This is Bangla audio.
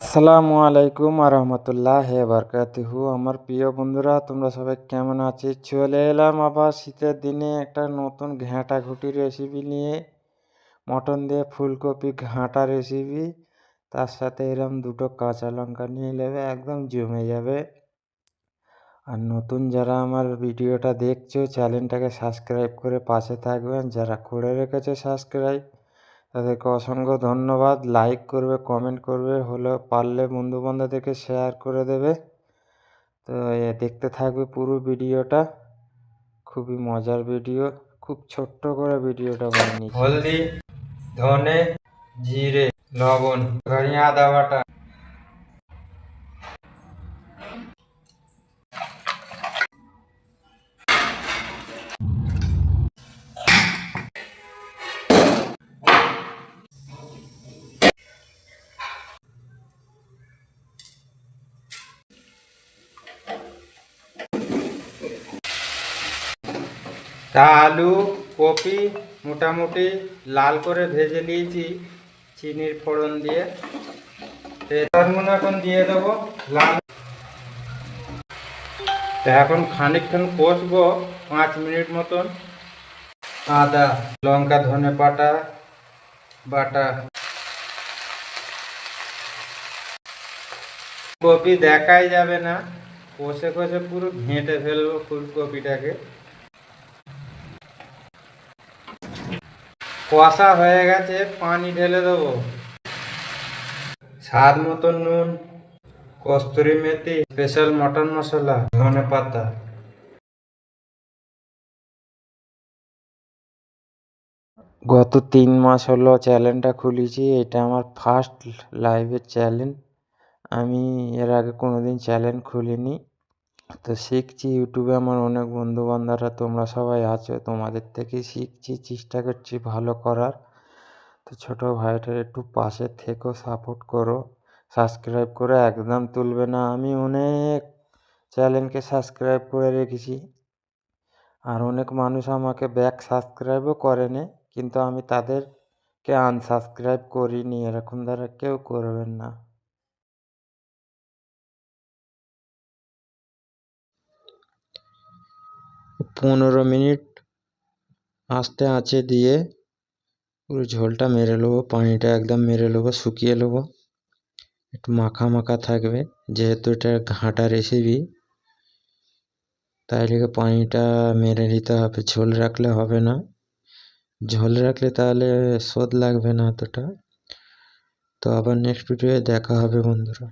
আসসালামু আলাইকুম আরহামতুল্লাহ বারকাতুহু। আমার প্রিয় বন্ধুরা, তোমরা সবাই কেমন আছি? চলে এলাম আবার শীতের দিনে একটা নতুন ঘ্যাঁটা ঘুটি রেসিপি নিয়ে। মটন দিয়ে ফুলকপি ঘাঁটা রেসিপি তার সাথে এরম দুটো কাঁচা লঙ্কা নিয়ে নেবে, একদম জমে যাবে। আর নতুন যারা আমার ভিডিওটা দেখছ চ্যানেলটাকে সাবস্ক্রাইব করে পাশে থাকবেন। যারা করে রেখেছে সাবস্ক্রাইব তাদেরকে অসংখ্য ধন্যবাদ। লাইক করবে কমেন্ট করবে, হলে পারলে বন্ধুবান্ধবদেরকে শেয়ার করে দেবে। তো দেখতে থাকবে পুরো ভিডিওটা। খুবই মজার ভিডিও। খুব ছোট্ট করে ভিডিওটা বানিয়ে হলদি, ধনে, জিরে, লবণ, ধনিয়া, আদা, বাটা। তা আলু কপি মোটামুটি লাল করে ভেজে নিয়েছি, চিনির ফোড়ন দিয়ে। তেলগুলো এখন দিয়ে দেবো লাল। এখন খানিকক্ষণ কষবো, পাঁচ মিনিট মতন। আদা, লঙ্কা, ধনে পাতা, বাটা। কপি দেখাই যাবে না, কষে কষে পুরো ঘেঁটে ফেলব ফুলকপিটাকে। কষা হয়ে গেছে, পানি ঢেলে দেবো। স্বাদ মতো নুন, কস্তুরি মেথি, স্পেশাল মটন মশলা, ধনে পাতা। গত তিন মাস হলো চ্যানেলটা খুলেছি, এটা আমার ফার্স্ট লাইভের চ্যানেল। আমি এর আগে কোনোদিন চ্যানেল খুলিনি। তো শিখছি ইউটিউবে আমার অনেক বন্ধু বান্ধবরা তোমরা সবাই আছো, তোমাদের থেকেই শিখছি, চেষ্টা করছি ভালো করার। তো ছোটো ভাইটার একটু পাশে থেকেও সাপোর্ট করো সাবস্ক্রাইব করে একদম তুলবে না। আমি অনেক চ্যানেলকে সাবস্ক্রাইব করে রেখেছি। আর অনেক মানুষ আমাকে ব্যাক সাবস্ক্রাইবও করেনি, কিন্তু আমি তাদেরকে আনসাবস্ক্রাইব করিনি, এরকম দ্বারা কেউ করবেন না। পনেরো মিনিট আস্তে আঁচে দিয়ে পুরো ঝোলটা মেরে নেব, পানিটা একদম মেরে নেব, শুকিয়ে নেব। একটু মাখা মাখা থাকবে, যেহেতু এটা ঘাঁটা রেসিপি তাই লেগে পানিটা মেরে নিতে হবে, ঝোল রাখলে হবে না। ঝোল রাখলে তাহলে স্বাদ লাগবে না এতটা তো আবার নেক্সট ভিডিওয়ে দেখা হবে বন্ধুরা।